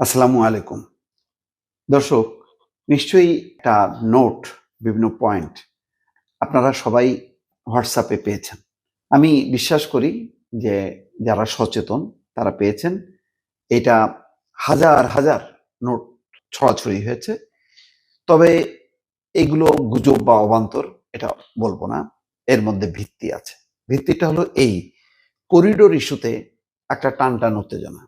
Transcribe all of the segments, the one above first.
আসসালামু আলাইকুম। দর্শক, নিশ্চয়ই একটা নোট বিভিন্ন পয়েন্ট আপনারা সবাই হোয়াটসঅ্যাপে পেয়েছেন। আমি বিশ্বাস করি যে যারা সচেতন, তারা পেয়েছেন। এটা হাজার হাজার নোট ছড়াছড়ি হয়েছে। তবে এগুলো গুজব বা অবান্তর, এটা বলব না। এর মধ্যে ভিত্তি আছে। ভিত্তিটা হলো এই করিডোর ইস্যুতে একটা টান টান উত্তেজনা।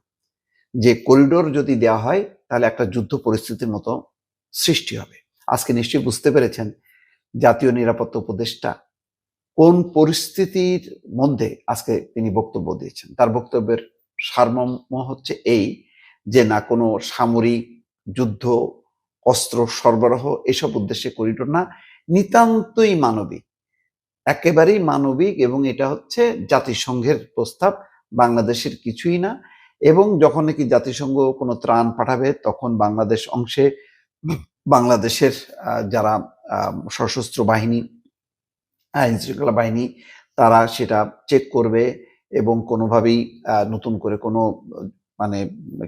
যে করিডোর যদি দেওয়া হয়, তাহলে একটা যুদ্ধ পরিস্থিতির মতো সৃষ্টি হবে। আজকে নিশ্চয়ই বুঝতে পেরেছেন জাতীয় নিরাপত্তা উপদেষ্টা কোন পরিস্থিতির মধ্যে আজকে তিনি বক্তব্য দিয়েছেন। তার বক্তব্যের সারমর্ম হচ্ছে এই যে, না কোনো সামরিক যুদ্ধ, অস্ত্র সরবরাহ এসব উদ্দেশ্যে করিডোর না, নিতান্তই মানবিক। একেবারেই মানবিক এবং এটা হচ্ছে জাতিসংঘের প্রস্তাব, বাংলাদেশের কিছুই না। এবং যখন নাকি জাতিসংঘ কোনো ত্রাণ পাঠাবে, তখন বাংলাদেশ অংশে বাংলাদেশের যারা সশস্ত্র বাহিনী, আইন শৃঙ্খলা বাহিনী, তারা সেটা চেক করবে এবং কোনোভাবেই নতুন করে কোনো মানে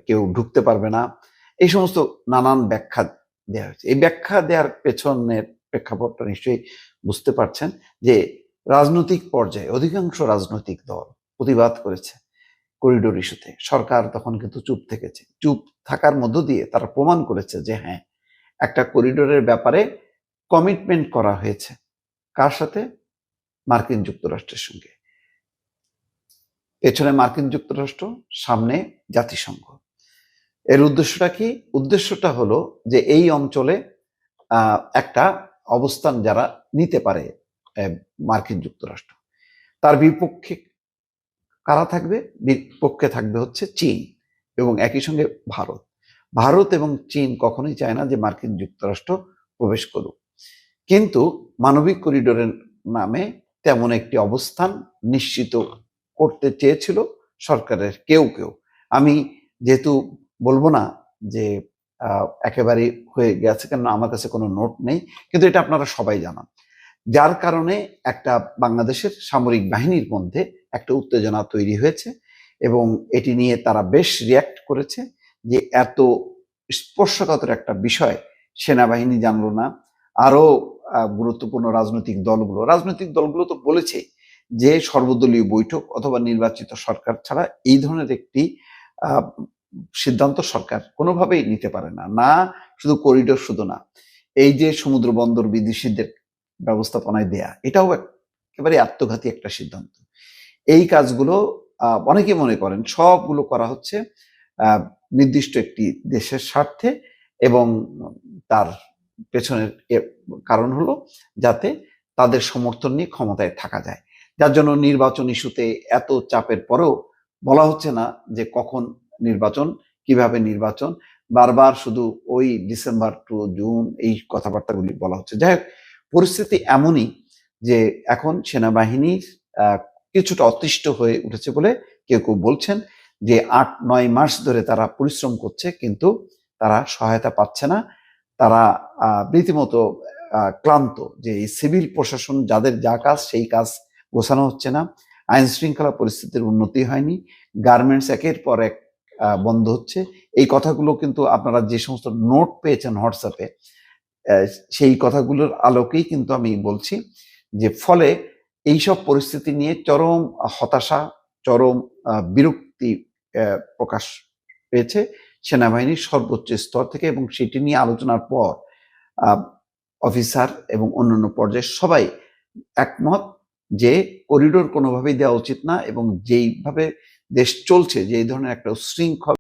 কেউ ঢুকতে পারবে না। এই সমস্ত নানান ব্যাখ্যা দেওয়া হয়েছে। এই ব্যাখ্যা দেওয়ার পেছনের প্রেক্ষাপটটা নিশ্চয়ই বুঝতে পারছেন যে রাজনৈতিক পর্যায়ে অধিকাংশ রাজনৈতিক দল প্রতিবাদ করেছে। করিডোর ইস্যুতে। সরকার তখন কিন্তু চুপ থেকেছে। চুপ থাকার মধ্য দিয়ে তারা প্রমাণ করেছে যে হ্যাঁ একটা করিডোরের ব্যাপারে কমিটমেন্ট করা হয়েছে। কার সাথে? মার্কিন যুক্তরাষ্ট্রের সঙ্গে। পেছনে মার্কিন যুক্তরাষ্ট্র, সামনে জাতিসংঘ। এর উদ্দেশ্যটা কি? উদ্দেশ্যটা হলো যে এই অঞ্চলে একটা অবস্থান যারা নিতে পারে মার্কিন যুক্তরাষ্ট্র। তার বিপক্ষে কারা থাকবে? বিপক্ষে থাকবে হচ্ছে চীন এবং একই সঙ্গে ভারত। ভারত এবং চীন কখনোই চায় না যে মার্কিন যুক্তরাষ্ট্র প্রবেশ করুক। কিন্তু মানবিক করিডোরের নামে তেমন একটি অবস্থান নিশ্চিত করতে চেয়েছিল সরকারের কেউ কেউ। আমি যেহেতু বলব না যে একেবারে হয়ে গেছে কেন আমার কাছে কোনো নোট নেই, কিন্তু এটা আপনারা সবাই জানান। যার কারণে একটা বাংলাদেশের সামরিক বাহিনীর মধ্যে একটা উত্তেজনা তৈরি হয়েছে এবং এটি নিয়ে তারা বেশ রিয়াক্ট করেছে যে এত স্পর্শকাতর একটা বিষয় সেনাবাহিনী জানলো না। আরও গুরুত্বপূর্ণ রাজনৈতিক দলগুলো রাজনৈতিক দলগুলো তো বলেছে যে সর্বদলীয় বৈঠক অথবা নির্বাচিত সরকার ছাড়া এই ধরনের একটি সিদ্ধান্ত সরকার কোনোভাবেই নিতে পারে না। না শুধু করিডোর শুধু না, এই যে সমুদ্র বন্দর বিদেশিদের ব্যবস্থাপনায় দেয়া। এটাও একেবারে আত্মঘাতী একটা সিদ্ধান্ত। এই কাজগুলো অনেকে মনে করেন সবগুলো করা হচ্ছে নির্দিষ্ট একটি দেশের স্বার্থে এবং তার পেছনের কারণ হলো যাতে তাদের সমর্থন নিয়ে ক্ষমতায় থাকা যায়। যার জন্য নির্বাচন ইস্যুতে এত চাপের পরেও বলা হচ্ছে না যে কখন নির্বাচন, কীভাবে নির্বাচন। বারবার শুধু ওই ডিসেম্বর টু জুন এই কথাবার্তাগুলি বলা হচ্ছে। যাই হোক পরিস্থিতি এমনই যে এখন সেনাবাহিনীর কিছুটা অতিষ্ঠ হয়ে উঠেছে বলে কেউ কেউ বলছেন যে আট, নয় মাস ধরে তারা পরিশ্রম করছে কিন্তু তারা সহায়তা পাচ্ছে না। তারা রীতিমতো ক্লান্ত যে সিভিল প্রশাসন যাদের যা কাজ সেই কাজ গোছানো হচ্ছে না। আইন শৃঙ্খলা পরিস্থিতির উন্নতি হয়নি। গার্মেন্টস একের পর এক বন্ধ হচ্ছে। এই কথাগুলো কিন্তু আপনারা যে সমস্ত নোট পেয়েছেন হোয়াটসঅ্যাপে সেই কথাগুলোর আলোকেই কিন্তু আমি বলছি যে ফলে এইসব পরিস্থিতি নিয়ে চরম হতাশা, চরম বিরক্তি প্রকাশ পেয়েছে সেনাবাহিনীর সর্বোচ্চ স্তর থেকে এবং সেটি নিয়ে আলোচনার পর অফিসার এবং অন্যান্য পর্যায়ে সবাই একমত যে করিডোর কোনোভাবেই দেওয়া উচিত না এবং যেইভাবে দেশ চলছে যে ধরনের একটা উশৃঙ্খল